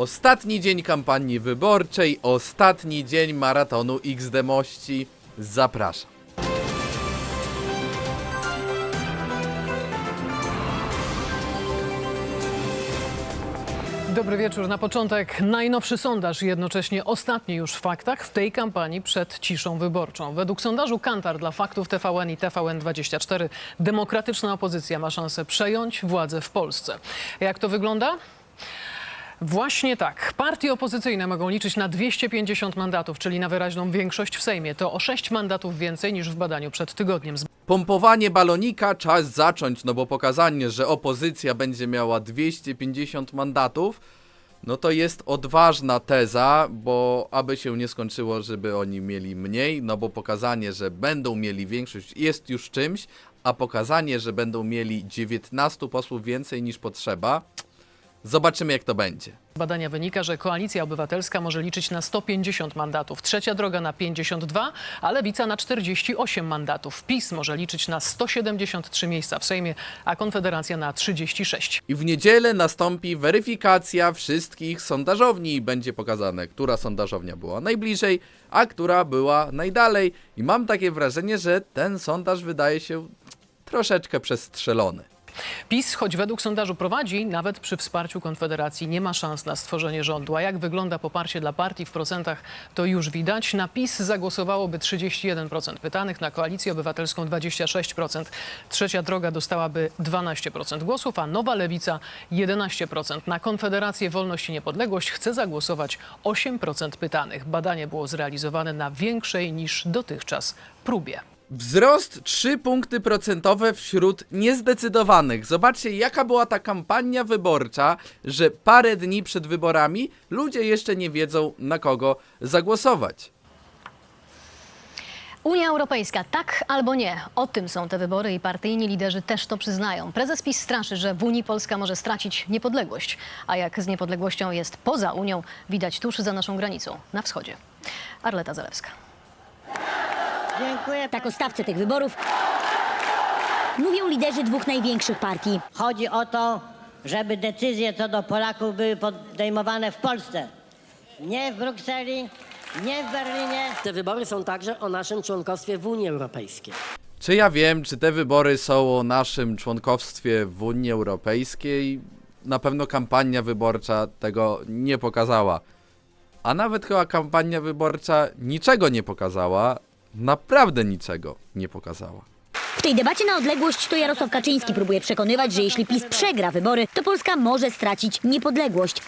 Ostatni dzień kampanii wyborczej, ostatni dzień maratonu XD Mości. Zapraszam. Dobry wieczór. Na początek najnowszy sondaż, jednocześnie ostatni już w faktach w tej kampanii przed ciszą wyborczą. Według sondażu Kantar dla faktów TVN i TVN24 demokratyczna opozycja ma szansę przejąć władzę w Polsce. Jak to wygląda? Właśnie tak. Partie opozycyjne mogą liczyć na 250 mandatów, czyli na wyraźną większość w Sejmie. To o 6 mandatów więcej niż w badaniu przed tygodniem. Pompowanie balonika czas zacząć, no bo pokazanie, że opozycja będzie miała 250 mandatów, no to jest odważna teza, bo aby się nie skończyło, żeby oni mieli mniej, no bo pokazanie, że będą mieli większość jest już czymś, a pokazanie, że będą mieli 19 posłów więcej niż potrzeba, zobaczymy jak to będzie. Z badania wynika, że Koalicja Obywatelska może liczyć na 150 mandatów, Trzecia Droga na 52, a Lewica na 48 mandatów. PiS może liczyć na 173 miejsca w Sejmie, a Konfederacja na 36. I w niedzielę nastąpi weryfikacja wszystkich sondażowni i będzie pokazane, która sondażownia była najbliżej, a która była najdalej. I mam takie wrażenie, że ten sondaż wydaje się troszeczkę przestrzelony. PiS, choć według sondażu prowadzi, nawet przy wsparciu Konfederacji nie ma szans na stworzenie rządu. A jak wygląda poparcie dla partii w procentach, to już widać. Na PiS zagłosowałoby 31% pytanych, na Koalicję Obywatelską 26%. Trzecia Droga dostałaby 12% głosów, a Nowa Lewica 11%. Na Konfederację Wolność i Niepodległość chce zagłosować 8% pytanych. Badanie było zrealizowane na większej niż dotychczas próbie. Wzrost 3 punkty procentowe wśród niezdecydowanych. Zobaczcie, jaka była ta kampania wyborcza, że parę dni przed wyborami ludzie jeszcze nie wiedzą, na kogo zagłosować. Unia Europejska, tak albo nie. O tym są te wybory i partyjni liderzy też to przyznają. Prezes PiS straszy, że w Unii Polska może stracić niepodległość. A jak z niepodległością jest poza Unią, widać tuż za naszą granicą, na wschodzie. Arleta Zalewska. Dziękuję. Tak o stawce tych wyborów mówią liderzy dwóch największych partii. Chodzi o to, żeby decyzje co do Polaków były podejmowane w Polsce. Nie w Brukseli, nie w Berlinie. Te wybory są także o naszym członkostwie w Unii Europejskiej. Czy ja wiem, czy te wybory są o naszym członkowstwie w Unii Europejskiej? Na pewno kampania wyborcza tego nie pokazała. A nawet chyba kampania wyborcza niczego nie pokazała. Naprawdę niczego nie pokazała. W tej debacie na odległość to Jarosław Kaczyński próbuje przekonywać, że jeśli PiS przegra wybory, to Polska może stracić niepodległość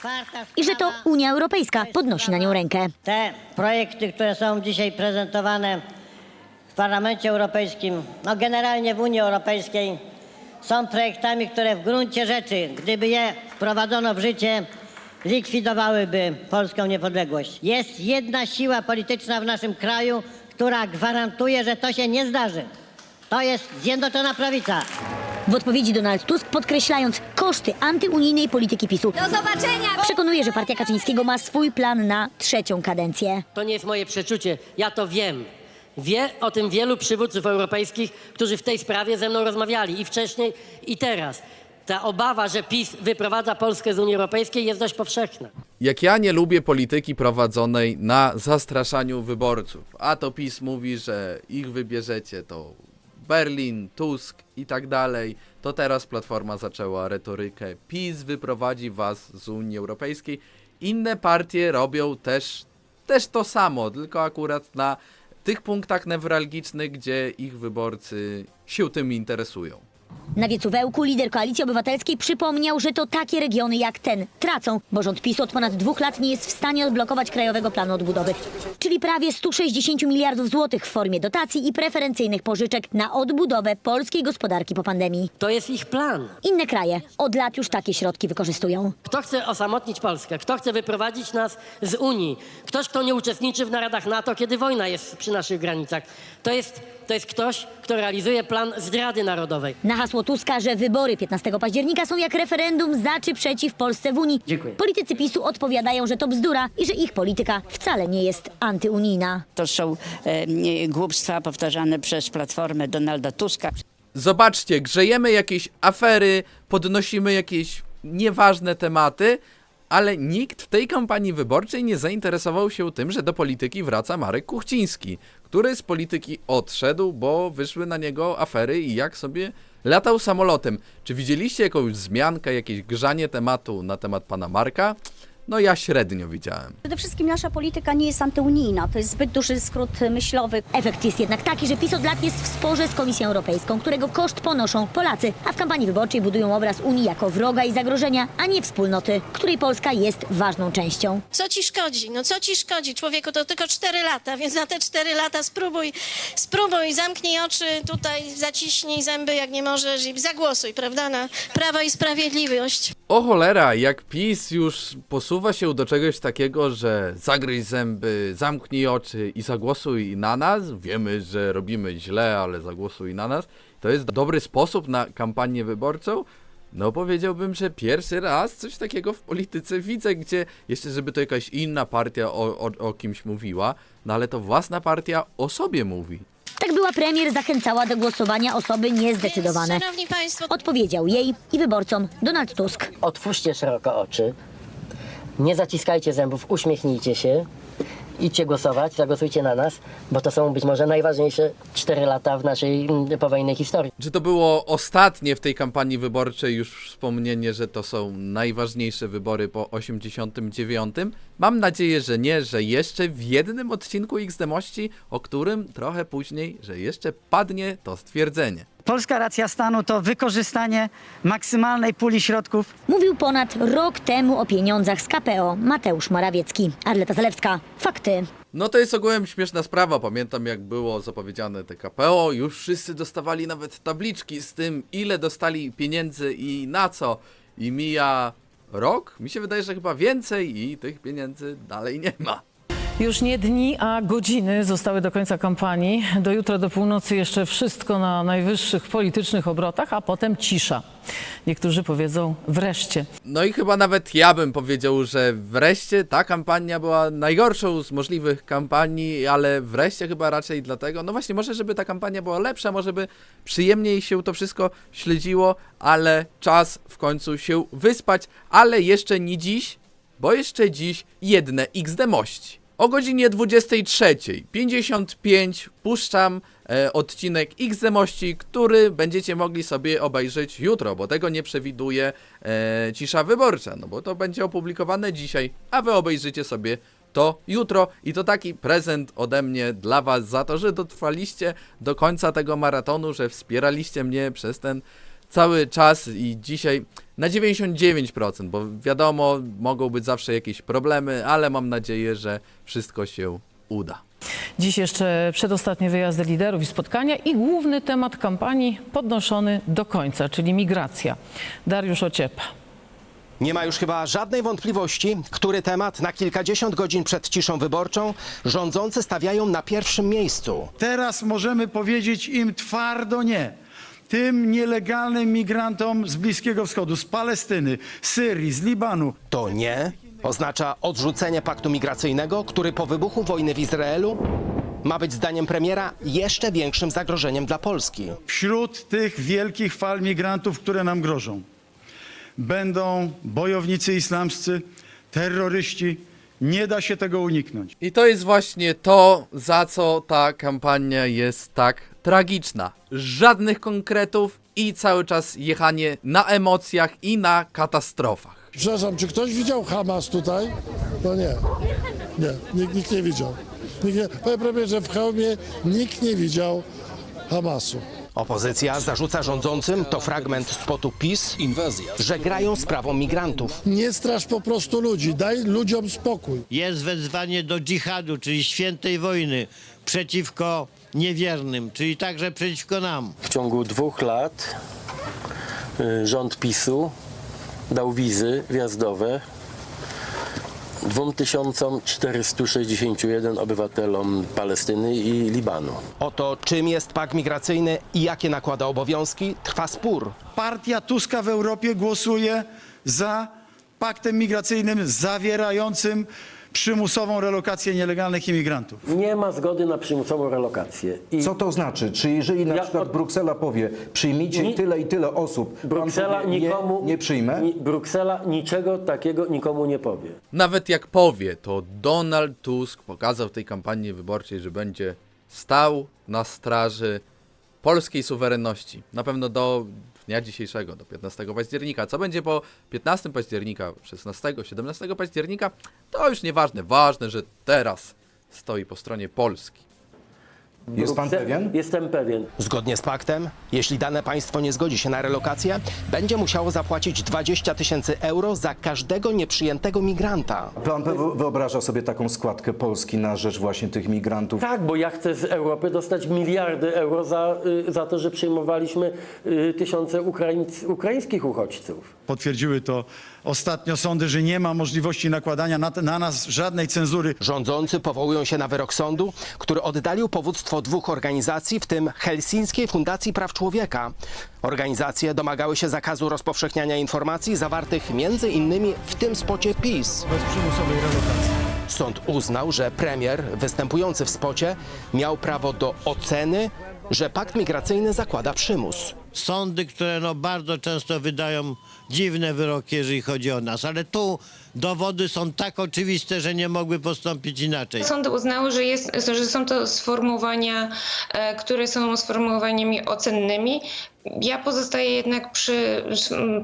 i że to. Unia Europejska podnosi na nią rękę. Te projekty, które są dzisiaj prezentowane w Parlamencie Europejskim, no generalnie w Unii Europejskiej, są projektami, które w gruncie rzeczy, gdyby je wprowadzono w życie, likwidowałyby polską niepodległość. Jest jedna siła polityczna w naszym kraju, która gwarantuje, że to się nie zdarzy. To jest Zjednoczona Prawica. W odpowiedzi Donald Tusk podkreślając koszty antyunijnej polityki PiSu. Do zobaczenia! Przekonuje, że partia Kaczyńskiego ma swój plan na trzecią kadencję. To nie jest moje przeczucie, ja to wiem. Wie o tym wielu przywódców europejskich, którzy w tej sprawie ze mną rozmawiali i wcześniej, i teraz. Ta obawa, że PiS wyprowadza Polskę z Unii Europejskiej jest dość powszechna. Jak ja nie lubię polityki prowadzonej na zastraszaniu wyborców, a to PiS mówi, że ich wybierzecie to Berlin, Tusk i tak dalej, to teraz Platforma zaczęła retorykę PiS wyprowadzi was z Unii Europejskiej. Inne partie robią też, też to samo, tylko akurat na tych punktach newralgicznych, gdzie ich wyborcy się tym interesują. Na Wiecuwełku lider Koalicji Obywatelskiej przypomniał, że to takie regiony jak ten tracą, bo rząd PiS od ponad dwóch lat nie jest w stanie odblokować Krajowego Planu Odbudowy, czyli prawie 160 miliardów złotych w formie dotacji i preferencyjnych pożyczek na odbudowę polskiej gospodarki po pandemii. To jest ich plan. Inne kraje od lat już takie środki wykorzystują. Kto chce osamotnić Polskę? Kto chce wyprowadzić nas z Unii? Ktoś, kto nie uczestniczy w naradach NATO, kiedy wojna jest przy naszych granicach. To jest, to jest ktoś, kto realizuje plan zdrady narodowej. Na hasło Tuska, że wybory 15 października są jak referendum za czy przeciw Polsce w Unii. Dziękuję. Politycy PiSu odpowiadają, że to bzdura i że ich polityka wcale nie jest antyunijna. To są e, głupstwa powtarzane przez Platformę Donalda Tuska. Zobaczcie, grzejemy jakieś afery, podnosimy jakieś nieważne tematy, ale nikt w tej kampanii wyborczej nie zainteresował się tym, że do polityki wraca Marek Kuchciński, który z polityki odszedł, bo wyszły na niego afery i jak sobie latał samolotem. Czy widzieliście jakąś wzmiankę, jakieś grzanie tematu na temat pana Marka? No ja średnio widziałem. Przede wszystkim nasza polityka nie jest antyunijna. To jest zbyt duży skrót myślowy. Efekt jest jednak taki, że PiS od lat jest w sporze z Komisją Europejską, którego koszt ponoszą Polacy, a w kampanii wyborczej budują obraz Unii jako wroga i zagrożenia, a nie wspólnoty, której Polska jest ważną częścią. Co ci szkodzi? No co ci szkodzi? Człowieku, to tylko 4 lata, więc na te 4 lata spróbuj, spróbuj, zamknij oczy, tutaj zaciśnij zęby jak nie możesz i zagłosuj, prawda, na Prawo i Sprawiedliwość. O cholera, jak PiS już posuwa się do czegoś takiego, że zagryź zęby, zamknij oczy i zagłosuj na nas, wiemy, że robimy źle, ale zagłosuj na nas, to jest dobry sposób na kampanię wyborczą? No powiedziałbym, że pierwszy raz coś takiego w polityce widzę, gdzie jeszcze żeby to jakaś inna partia o, o, o kimś mówiła, no ale to własna partia o sobie mówi. Tak była premier zachęcała do głosowania osoby niezdecydowane. Więc, szanowni Państwo, Odpowiedział jej i wyborcom Donald Tusk. Otwórzcie szeroko oczy, nie zaciskajcie zębów, uśmiechnijcie się, idźcie głosować, zagłosujcie na nas, bo to są być może najważniejsze 4 lata w naszej mm, powojennej historii. Czy to było ostatnie w tej kampanii wyborczej już wspomnienie, że to są najważniejsze wybory po 89? Mam nadzieję, że nie, że jeszcze w jednym odcinku XD-mości, o którym trochę później, że jeszcze padnie to stwierdzenie. Polska racja stanu to wykorzystanie maksymalnej puli środków Mówił ponad rok temu o pieniądzach z KPO Mateusz Morawiecki. Arleta Zalewska. Fakty. No to jest ogółem śmieszna sprawa. Pamiętam jak było zapowiedziane te KPO, już wszyscy dostawali nawet tabliczki z tym, ile dostali pieniędzy i na co. I mija rok? Mi się wydaje, że chyba więcej i tych pieniędzy dalej nie ma. Już nie dni, a godziny zostały do końca kampanii. Do jutra, do północy jeszcze wszystko na najwyższych politycznych obrotach, a potem cisza. Niektórzy powiedzą wreszcie. No i chyba nawet ja bym powiedział, że wreszcie ta kampania była najgorszą z możliwych kampanii, ale wreszcie chyba raczej dlatego, no właśnie, może żeby ta kampania była lepsza, może by przyjemniej się to wszystko śledziło, ale czas w końcu się wyspać, ale jeszcze nie dziś, bo jeszcze dziś jedne XD mości. O godzinie 23.55 puszczam e, odcinek XD mości, który będziecie mogli sobie obejrzeć jutro, bo tego nie przewiduje e, cisza wyborcza, no bo to będzie opublikowane dzisiaj, a wy obejrzycie sobie to jutro. I to taki prezent ode mnie dla was za to, że dotrwaliście do końca tego maratonu, że wspieraliście mnie przez ten cały czas i dzisiaj na 99%, bo wiadomo, mogą być zawsze jakieś problemy, ale mam nadzieję, że wszystko się uda. Dziś jeszcze przedostatnie wyjazdy liderów i spotkania i główny temat kampanii podnoszony do końca, czyli migracja. Dariusz Ociepa. Nie ma już chyba żadnej wątpliwości, który temat na kilkadziesiąt godzin przed ciszą wyborczą rządzący stawiają na pierwszym miejscu. Teraz możemy powiedzieć im twardo nie. Tym nielegalnym migrantom z Bliskiego Wschodu, z Palestyny, Syrii, z Libanu. To nie oznacza odrzucenie paktu migracyjnego, który po wybuchu wojny w Izraelu ma być zdaniem premiera jeszcze większym zagrożeniem dla Polski. Wśród tych wielkich fal migrantów, które nam grożą, będą bojownicy islamscy, terroryści. Nie da się tego uniknąć. I to jest właśnie to, za co ta kampania jest tak tragiczna. Żadnych konkretów i cały czas jechanie na emocjach i na katastrofach. Przepraszam, czy ktoś widział Hamas tutaj? No nie. Nie, nikt, nikt nie widział. Nikt nie, panie premierze, w hełmie nikt nie widział Hamasu. Opozycja zarzuca rządzącym, to fragment spotu PiS, że grają sprawą migrantów. Nie strasz po prostu ludzi, daj ludziom spokój. jest wezwanie do dżihadu, czyli świętej wojny przeciwko niewiernym, czyli także przeciwko nam. W ciągu dwóch lat y, rząd PiSu dał wizy wjazdowe 2461 obywatelom Palestyny i Libanu. O to, czym jest pakt migracyjny i jakie nakłada obowiązki, trwa spór. Partia Tuska w Europie głosuje za paktem migracyjnym zawierającym przymusową relokację nielegalnych imigrantów. Nie ma zgody na przymusową relokację. I Co to znaczy? Czy jeżeli na Ja przykład Bruksela powie, przyjmijcie Ni- tyle i tyle osób, pan Bruksela powie, nikomu nie, nie przyjmę? ni- Bruksela niczego takiego nikomu nie powie. Nawet jak powie, to Donald Tusk pokazał w tej kampanii wyborczej, że będzie stał na straży polskiej suwerenności. Na pewno do dnia dzisiejszego, do 15 października. Co będzie po 15 października, 16, 17 października, to już nieważne. Ważne, że teraz stoi po stronie Polski. Jest pan pewien? Jestem pewien. Zgodnie z paktem, jeśli dane państwo nie zgodzi się na relokację, będzie musiało zapłacić 20 tysięcy euro za każdego nieprzyjętego migranta. Pan wy- wyobraża sobie taką składkę Polski na rzecz właśnie tych migrantów? Tak, bo ja chcę z Europy dostać miliardy euro za, y, za to, że przyjmowaliśmy y, tysiące Ukraińc, ukraińskich uchodźców. Potwierdziły to ostatnio sądy, że nie ma możliwości nakładania na, na nas żadnej cenzury. Rządzący powołują się na wyrok sądu, który oddalił powództwo dwóch organizacji, w tym Helsińskiej Fundacji Praw Człowieka. Organizacje domagały się zakazu rozpowszechniania informacji zawartych między innymi w tym spocie PiS. Bez przymusowej relokacji. Sąd uznał, że premier występujący w spocie miał prawo do oceny, że pakt migracyjny zakłada przymus. Sądy, które no bardzo często wydają dziwne wyroki, jeżeli chodzi o nas, ale tu dowody są tak oczywiste, że nie mogły postąpić inaczej. Sądy uznały, że, jest, że są to sformułowania, e, które są sformułowaniami ocennymi. Ja pozostaję jednak przy,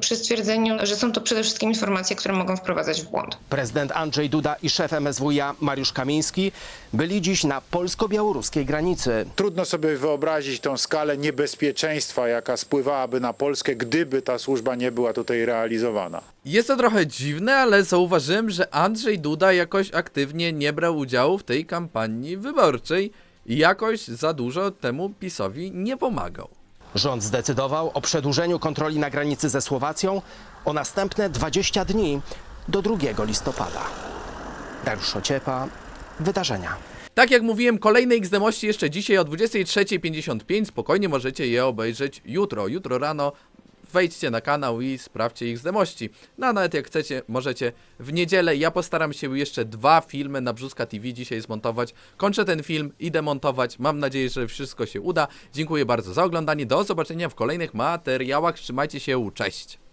przy stwierdzeniu, że są to przede wszystkim informacje, które mogą wprowadzać w błąd. Prezydent Andrzej Duda i szef MSWiA Mariusz Kamiński byli dziś na polsko-białoruskiej granicy. Trudno sobie wyobrazić tą skalę niebezpieczeństwa, jaka spływałaby na Polskę, gdyby ta służba nie była tutaj realizowana. Jest to trochę dziwne, ale zauważyłem, że Andrzej Duda jakoś aktywnie nie brał udziału w tej kampanii wyborczej i jakoś za dużo temu PiSowi nie pomagał. Rząd zdecydował o przedłużeniu kontroli na granicy ze Słowacją o następne 20 dni do 2 listopada. Dariusz Ociepa, wydarzenia. Tak jak mówiłem, kolejne XD-mości jeszcze dzisiaj o 23.55. Spokojnie możecie je obejrzeć jutro. Jutro rano wejdźcie na kanał i sprawdźcie XD-mości. No a nawet jak chcecie, możecie w niedzielę. Ja postaram się jeszcze dwa filmy na Brzuska TV dzisiaj zmontować. Kończę ten film, idę montować. Mam nadzieję, że wszystko się uda. Dziękuję bardzo za oglądanie. Do zobaczenia w kolejnych materiałach. Trzymajcie się, cześć!